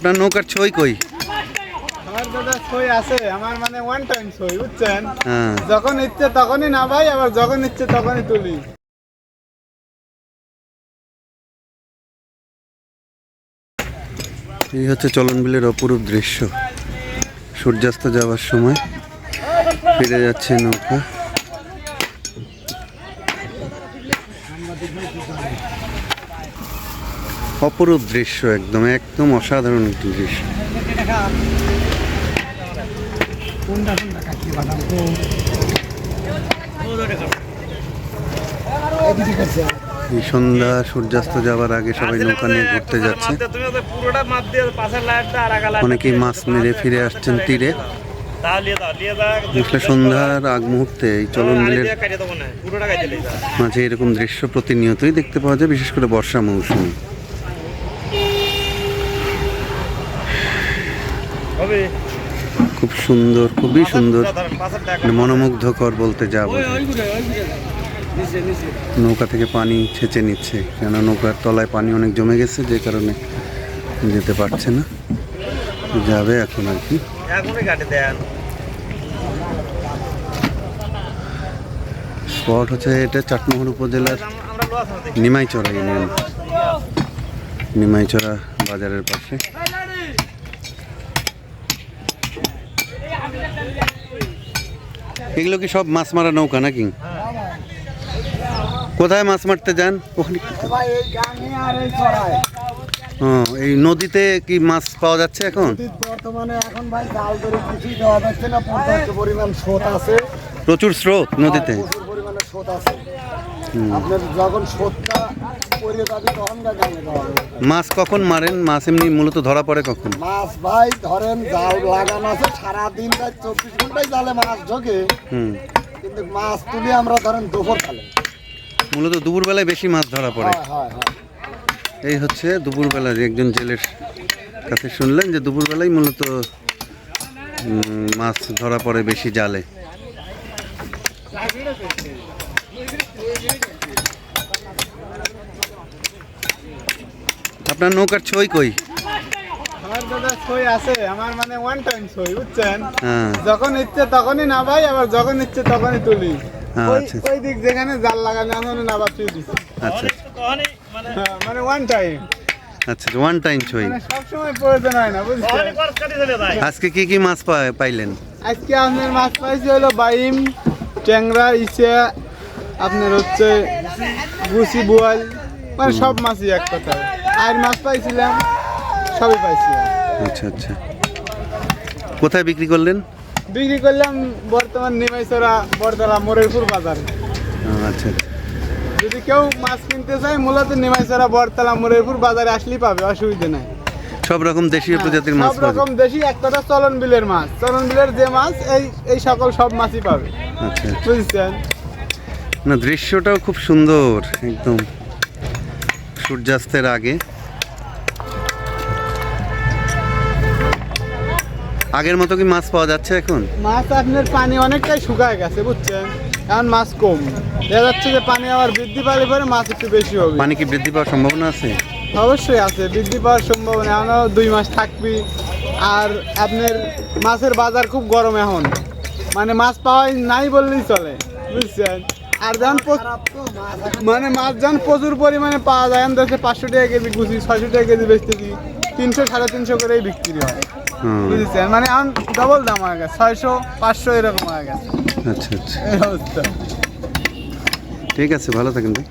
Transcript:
আপনার নৌকার ছই কই? আছে আমার মানে ওয়ান টাইম সই বুঝছেন? হ্যাঁ। যখন ইচ্ছে তখনই না ভাই আবার যখন ইচ্ছে তখনই তুলি। এই হচ্ছে চলন বিলের অপরূপ দৃশ্য। সূর্যাস্ত যাওয়ার সময় ফিরে যাচ্ছে নৌকা। অপরূপ দৃশ্য একদম একদম অসাধারণ একটি দৃশ্য। এই সন্ধ্যা সূর্যাস্ত যাওয়ার আগে সবাই নৌকা নিয়ে ঘুরতে যাচ্ছে। অনেকেই মাছ মেরে ফিরে আসছেন তীরে। আসলে সন্ধ্যার আগ মুহূর্তে এই চলন দিই মাঝে এরকম দৃশ্য প্রতিনিয়তই দেখতে পাওয়া যায় বিশেষ করে বর্ষা মৌসুমে। খুব সুন্দর খুবই সুন্দর। মানে মনোমুগ্ধকর বলতে যাব নৌকা থেকে পানি ছেঁচে নিচ্ছে কেন নৌকার তলায় পানি অনেক জমে গেছে যে কারণে যেতে পারছে না। যাবে এখন আর কি। স্পট হচ্ছে এটা চাটমোহর উপজেলার নিমাইচড়া ইউনিয়ন। নিমাইচড়া বাজারের পাশে। এগুলো কি সব মাছ মারা নৌকা নাকি? কোথায় মাছ মারতে যান? ওখানে এই নদীতে কি মাছ পাওয়া যাচ্ছে এখন? বর্তমানে এখন ভাই জাল ধরে কিছুই দেওয়া যাচ্ছে না পর্যাপ্ত পরিমাণ স্রোত আছে। প্রচুর স্রোত নদীতে। পরিমাণে স্রোত আছে। আপনার যখন স্রোতটা মাছ কখন মারেন? মাছ এমনি মূলত ধরা পড়ে কখন? মাছ ভাই ধরেন জাল লাগানো আছে সারাদিন প্রায় চব্বিশ ঘন্টায় জালে মাছ ঢোকে। হুম। কিন্তু মাছ তুলি আমরা ধরেন দুপুর খালে মূলত দুপুরবেলায় বেশি মাছ ধরা পড়ে। এই হচ্ছে দুপুরবেলা যে একজন জেলের কাছে শুনলেন যে দুপুরবেলায় মূলত মাছ ধরা পড়ে বেশি জালে। আপনার নৌকার ছই কই? আমার দাদা সই আছে আমার মানে ওয়ান টাইম সই বুঝছেন? হ্যাঁ। যখন ইচ্ছে তখনই না ভাই আবার যখন ইচ্ছে তখনই তুলি। হ্যাঁ, ওই আচ্ছা। দিক যেখানে জাল লাগানো তুই দিচ্ছি আচ্ছা মানে হ্যাঁ, মানে ওয়ান টাইম আচ্ছা ওয়ান টাইম ছই মানে সবসময় প্রয়োজন হয় না বুঝছেন? আজকে কি কি মাছ পাইলেন? আজকে আপনার মাছ পাইছি হলো বাইম ট্যাংরা ইসে আপনার হচ্ছে গুছি বোয়াল মানে সব মাছই এক কথায়। আর মাছ পাইছিলাম সবই পাইছিলাম। আচ্ছা আচ্ছা। কোথায় বিক্রি করলেন? বিক্রি করলাম বর্তমান নিমাইছড়া বরতলা মোরেরপুর বাজারে। আচ্ছা আচ্ছা। যদি কেউ মাছ কিনতে চায় মূলত নিমাইছড়া বরতলা মোরেরপুর বাজারে আসলেই পাবে অসুবিধা নাই। সব রকম দেশীয় প্রজাতির মাছ হ্যাঁ, সব রকম দেশি এক কথা চলন বিলের মাছ। চলন বিলের যে মাছ এই এই সকল সব মাছই পাবে। আচ্ছা আচ্ছা। বুঝছেন? না দৃশ্যটাও খুব সুন্দর একদম। সূর্যাস্তের আগে। আগের মতো কি মাছ পাওয়া যাচ্ছে এখন? মাছ আপনার পানি অনেকটাই শুকায় গেছে বুঝছেন? এখন মাছ কম। দেখা যাচ্ছে যে পানি আবার বৃদ্ধি পালে পরে মাছ একটু বেশি হবে। পানি কি বৃদ্ধি পাওয়ার সম্ভাবনা আছে? অবশ্যই আছে বৃদ্ধি পাওয়ার সম্ভাবনা। এখনও দুই মাস থাকবি। আর আপনার মাছের বাজার খুব গরম এখন। মানে মাছ পাওয়াই নাই বললেই চলে বুঝছেন? আর যখন মানে মাছ যান প্রচুর পরিমাণে পাওয়া যায়। আমি পাঁচশো টাকা কেজি গুছি ছয়শো টাকা কেজি বেচতেছি তিনশো সাড়ে তিনশো করেই বিক্রি হয়। বুঝেছেন? মানে এখন ডবল দাম হয়ে গেছে। ছয়শো পাঁচশো এরকম হয়ে গেছে। আচ্ছা আচ্ছা। ঠিক আছে ভালো থাকেন ভাই।